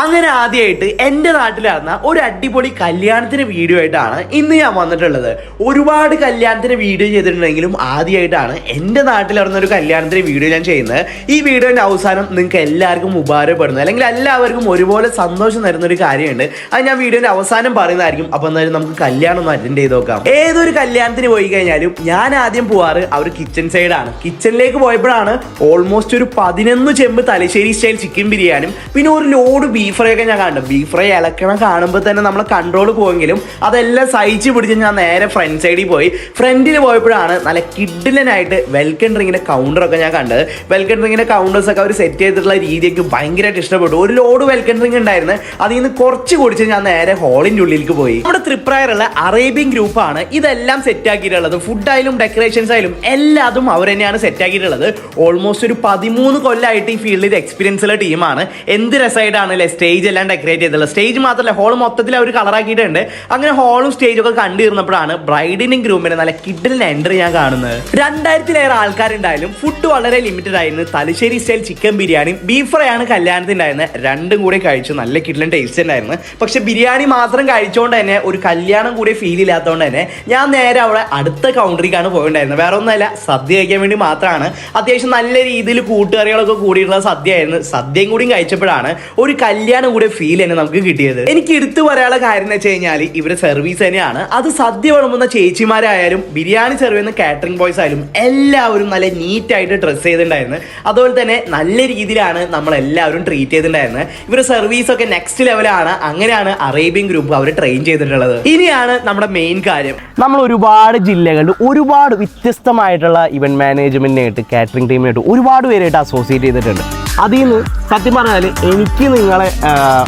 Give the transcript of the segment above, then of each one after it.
അങ്ങനെ ആദ്യമായിട്ട് എന്റെ നടന്ന ഒരു അടിപൊളി കല്യാണത്തിന് വീഡിയോ ആയിട്ടാണ് ഇന്ന് ഞാൻ വന്നിട്ടുള്ളത്. ഒരുപാട് കല്യാണത്തിന് വീഡിയോ ചെയ്തിട്ടുണ്ടെങ്കിലും ആദ്യമായിട്ടാണ് എന്റെ നടന്ന ഒരു കല്യാണത്തിന് വീഡിയോ ഞാൻ ചെയ്യുന്നത്. ഈ വീഡിയോന്റെ അവസാനം നിങ്ങൾക്ക് എല്ലാവർക്കും ഉപകാരപ്പെടുന്നത് അല്ലെങ്കിൽ എല്ലാവർക്കും ഒരുപോലെ സന്തോഷം തരുന്ന ഒരു കാര്യമുണ്ട്. അത് ഞാൻ വീഡിയോന്റെ അവസാനം പറയുന്നതായിരിക്കും. അപ്പോൾ എന്തായാലും നമുക്ക് കല്യാണം ഒന്ന് അറ്റൻഡ് ചെയ്ത് നോക്കാം. ഏതൊരു കല്യാണത്തിന് പോയി കഴിഞ്ഞാലും ഞാൻ ആദ്യം പോവാറ് അവർ കിച്ചൺ സൈഡാണ് കിച്ചണിലേക്ക് പോയപ്പോഴാണ് ഓൾമോസ്റ്റ് ഒരു പതിനൊന്ന് ചെമ്പ് തലശ്ശേരി സ്റ്റൈൽ ചിക്കൻ ബിരിയാണിയും പിന്നെ ഒരു ലോഡ് ബീഫ് ഫ്രൈ ഒക്കെ ഞാൻ കണ്ടു ബീഫ് ഫ്രൈ ഇളക്കണം കാണുമ്പോൾ തന്നെ നമ്മൾ കൺട്രോൾ പോയെങ്കിലും അതെല്ലാം സഹിച്ച് പിടിച്ച് ഞാൻ നേരെ ഫ്രണ്ട് സൈഡിൽ പോയി. ഫ്രണ്ടിൽ പോയപ്പോഴാണ് നല്ല കിഡിലനായിട്ട് വെൽക്കൺ ഡ്രിങ്കിന്റെ കൗണ്ടറൊക്കെ ഞാൻ കണ്ടത്. വെൽക്കൺ ഡ്രിങ്കിന്റെ കൗണ്ടേഴ്സ് ഒക്കെ അവർ സെറ്റ് ചെയ്തിട്ടുള്ള രീതിയൊക്കെ ഭയങ്കരമായിട്ട് ഇഷ്ടപ്പെട്ടു. ഒരു ലോഡ് വെൽക്കൺ ഡ്രിങ്ക് ഉണ്ടായിരുന്നു. അതിൽ നിന്ന് കുറച്ച് കുടിച്ച് ഞാൻ നേരെ ഹോളിന്റെ ഉള്ളിലേക്ക് പോയി. നമ്മുടെ തൃപ്രായറുള്ള അറേബ്യൻ ഗ്രൂപ്പാണ് ഇതെല്ലാം സെറ്റ് ആക്കിയിട്ടുള്ളത്. ഫുഡായാലും ഡെക്കറേഷൻസ് ആയാലും എല്ലാതും അവർ തന്നെയാണ് സെറ്റ് ആക്കിയിട്ടുള്ളത്. ഓൾമോസ്റ്റ് ഒരു പതിമൂന്ന് കൊല്ലമായിട്ട് ഈ ഫീൽഡിൽ എക്സ്പീരിയൻസ് ഉള്ള ടീമാണ് എന്ത് രസമായിട്ടാണ് സ്റ്റേജ് എല്ലാം ഡെക്കറേറ്റ് ചെയ്തിട്ടുള്ളത്. സ്റ്റേജ് മാത്രമല്ല ഹോൾ മൊത്തത്തിൽ അവർ കളറാക്കിയിട്ടുണ്ട് അങ്ങനെ ഹോളും സ്റ്റേജും ഒക്കെ കണ്ടിരുന്നപ്പോഴാണ് ബ്രൈഡിനും ഗ്രൂമിനും നല്ല കിഡിലിന് എൻട്രി ഞാൻ കാണുന്നത്. രണ്ടായിരത്തിലേറെ ആൾക്കാരുണ്ടായാലും ഫുഡ് വളരെ ലിമിറ്റഡ് ആയിരുന്നു. Thalassery style chicken biryani beef fry ആണ് കല്യാണത്തിനുണ്ടായിരുന്നത് രണ്ടും കൂടി കഴിച്ചു. നല്ല കിഡിലൻ ടേസ്റ്റ് ഉണ്ടായിരുന്നു. പക്ഷെ ബിരിയാണി മാത്രം കഴിച്ചുകൊണ്ട് തന്നെ ഒരു കല്യാണം കൂടി ഫീൽ ഇല്ലാത്തതുകൊണ്ട് തന്നെ ഞാൻ നേരെ അവിടെ അടുത്ത കൗണ്ടറിക്കാണ് പോയിട്ടുണ്ടായിരുന്നത്. വേറെ ഒന്നുമല്ല സദ്യ കഴിക്കാൻ വേണ്ടി മാത്രമാണ്. അത്യാവശ്യം നല്ല രീതിയിൽ കൂട്ടുകറികളൊക്കെ കൂടിയിട്ടുള്ള സദ്യ ആയിരുന്നു സദ്യയും കൂടിയും കഴിച്ചപ്പോഴാണ് ഒരു കല്യാണം കൂടി ഫീൽ തന്നെ നമുക്ക് കിട്ടിയത്. എനിക്ക് എടുത്തു പറയാനുള്ള കാര്യം എന്ന് വെച്ച് കഴിഞ്ഞാൽ ഇവരുടെ സർവീസ് തന്നെയാണ്. അത് സദ്യ വിളമ്പുന്ന ചേച്ചിമാരായാലും ബിരിയാണി സെർവ് ചെയ്യുന്ന കാറ്ററിംഗ് ബോയ്സ് ആയാലും എല്ലാവരും നല്ല നീറ്റ് ആയിട്ട് ഡ്രസ്സ് ചെയ്തിട്ടുണ്ടായിരുന്നു. അതുപോലെ തന്നെ നല്ല രീതിയിലാണ് നമ്മളെല്ലാവരും ട്രീറ്റ് ചെയ്തിട്ടുണ്ടായിരുന്നത്. ഇവരുടെ സർവീസ് ഒക്കെ നെക്സ്റ്റ് ലെവലാണ് അങ്ങനെയാണ് അറേബ്യൻ ഗ്രൂപ്പ് അവർ ട്രെയിൻ ചെയ്തിട്ടുള്ളത്. ഇനിയാണ് നമ്മുടെ മെയിൻ കാര്യം. നമ്മൾ ഒരുപാട് ജില്ലകളിൽ ഒരുപാട് വ്യത്യസ്തമായിട്ടുള്ള ഇവന്റ് മാനേജ്മെന്റിനായിട്ട് കാറ്ററിംഗ് ടീമിനായിട്ട് ഒരുപാട് പേരായിട്ട് അസോസിയേറ്റ് ചെയ്തിട്ടുണ്ട്. അതിൽ നിന്ന് സത്യം പറഞ്ഞാൽ എനിക്ക് നിങ്ങളെ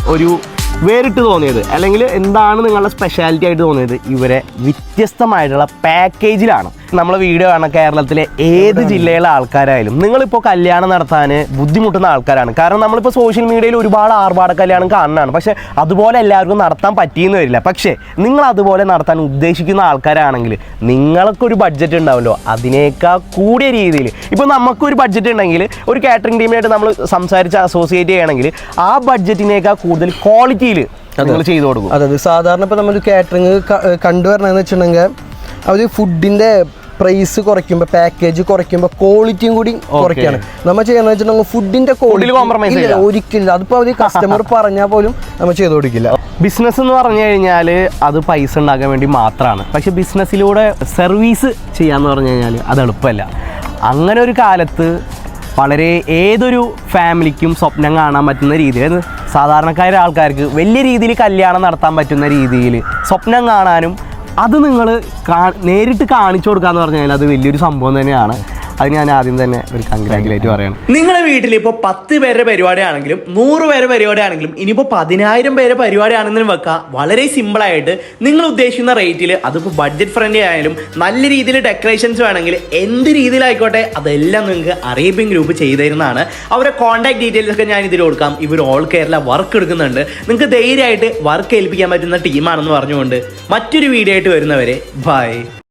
ഒരു വേറിട്ട് തോന്നിയത്. അല്ലെങ്കിൽ എന്താണ് നിങ്ങളുടെ സ്പെഷ്യാലിറ്റി ആയിട്ട് തോന്നിയത്? ഇവരെ വ്യത്യസ്തമായിട്ടുള്ള പാക്കേജിലാണ് നമ്മളെ വീഡിയോ കാണാൻ കേരളത്തിലെ ഏത് ജില്ലയിലെ ആൾക്കാരായാലും നിങ്ങളിപ്പോൾ കല്യാണം നടത്താൻ ബുദ്ധിമുട്ടുന്ന ആൾക്കാരാണ്. കാരണം നമ്മളിപ്പോൾ സോഷ്യൽ മീഡിയയിൽ ഒരുപാട് ആർഭാട കല്യാണം കാണുന്നതാണ്. പക്ഷേ അതുപോലെ എല്ലാവർക്കും നടത്താൻ പറ്റിയെന്ന് വരില്ല. പക്ഷേ നിങ്ങൾ അതുപോലെ നടത്താൻ ഉദ്ദേശിക്കുന്ന ആൾക്കാരാണെങ്കിൽ നിങ്ങൾക്കൊരു ബഡ്ജറ്റ് ഉണ്ടാവുമല്ലോ. അതിനേക്കാൾ കൂടിയ രീതിയിൽ. ഇപ്പോൾ നമുക്കൊരു ബഡ്ജറ്റ് ഉണ്ടെങ്കിൽ ഒരു കാറ്ററിംഗ് ടീമായിട്ട് നമ്മൾ സംസാരിച്ച് അസോസിയേറ്റ് ചെയ്യണമെങ്കിൽ ആ ബഡ്ജറ്റിനേക്കാൾ കൂടുതൽ ക്വാളിറ്റിയിൽ നിങ്ങൾ ചെയ്തു കൊടുക്കും. അതായത് സാധാരണ ഇപ്പോൾ നമ്മൾ കാറ്ററിംഗ് കണ്ടുവരണമെന്ന് വെച്ചിട്ടുണ്ടെങ്കിൽ അവർ ഫുഡിന്റെ പ്രൈസ് കുറയ്ക്കുമ്പോൾ പാക്കേജ് കുറയ്ക്കുമ്പോൾ ക്വാളിറ്റിയും കൂടി കുറയ്ക്കാണ് നമ്മൾ ചെയ്യുന്നത് വെച്ചിട്ടുണ്ടെങ്കിൽ ഫുഡിന്റെ ക്വാളിറ്റി കോംപ്രമൈസ് ഇല്ല. ഒരിക്കലും അതിപ്പോൾ അവർ കസ്റ്റമർ പറഞ്ഞാൽ പോലും നമ്മൾ ചെയ്തു കൊടുക്കില്ല. ബിസിനസ് എന്ന് പറഞ്ഞു കഴിഞ്ഞാൽ അത് പൈസ ഉണ്ടാക്കാൻ വേണ്ടി മാത്രമാണ് പക്ഷെ ബിസിനസ്സിലൂടെ സർവീസ് ചെയ്യാന്ന് പറഞ്ഞു കഴിഞ്ഞാൽ അത് എളുപ്പമല്ല. അങ്ങനെ ഒരു കാലത്ത് വളരെ ഏതൊരു ഫാമിലിക്കും സ്വപ്നം കാണാൻ പറ്റുന്ന രീതിയിൽ സാധാരണക്കാരായ ആൾക്കാർക്ക് വലിയ രീതിയിൽ കല്യാണം നടത്താൻ പറ്റുന്ന രീതിയിൽ സ്വപ്നം കാണാനും അത് നിങ്ങൾ നേരിട്ട് കാണിച്ചു കൊടുക്കുക എന്ന് പറഞ്ഞു കഴിഞ്ഞാൽ അത് വലിയൊരു സംഭവം തന്നെയാണ്. അത് ഞാൻ ആദ്യം തന്നെ ഒരു കൺഗ്രാറ്റുലേറ്റ് പറയണം. നിങ്ങളുടെ വീട്ടിൽ ഇപ്പോൾ പത്ത് പേരുടെ പരിപാടിയാണെങ്കിലും നൂറ് പേരുടെ പരിപാടിയാണെങ്കിലും ഇനിയിപ്പോൾ പതിനായിരം പേരുടെ പരിപാടിയാണെങ്കിലും വെക്കാം. വളരെ സിമ്പിളായിട്ട് നിങ്ങൾ ഉദ്ദേശിക്കുന്ന റേറ്റിൽ അതിപ്പോൾ ബഡ്ജറ്റ് ഫ്രണ്ട്ലി ആയാലും നല്ല രീതിയിൽ ഡെക്കറേഷൻസ് വേണമെങ്കിൽ എന്ത് രീതിയിലായിക്കോട്ടെ അതെല്ലാം നിങ്ങൾക്ക് അറേബ്യൻ ഗ്രൂപ്പ് ചെയ്തു തരുന്നതാണ്. അവരെ കോൺടാക്ട് ഡീറ്റെയിൽസ് ഒക്കെ ഞാൻ ഇതിൽ കൊടുക്കാം. ഇവർ ഓൾ കേരള വർക്ക് എടുക്കുന്നുണ്ട്. നിങ്ങൾക്ക് ധൈര്യമായിട്ട് വർക്ക് ഏൽപ്പിക്കാൻ പറ്റുന്ന ടീമാണെന്ന് പറഞ്ഞുകൊണ്ട് മറ്റൊരു വീഡിയോ ആയിട്ട് വരുന്നവരെ ബൈ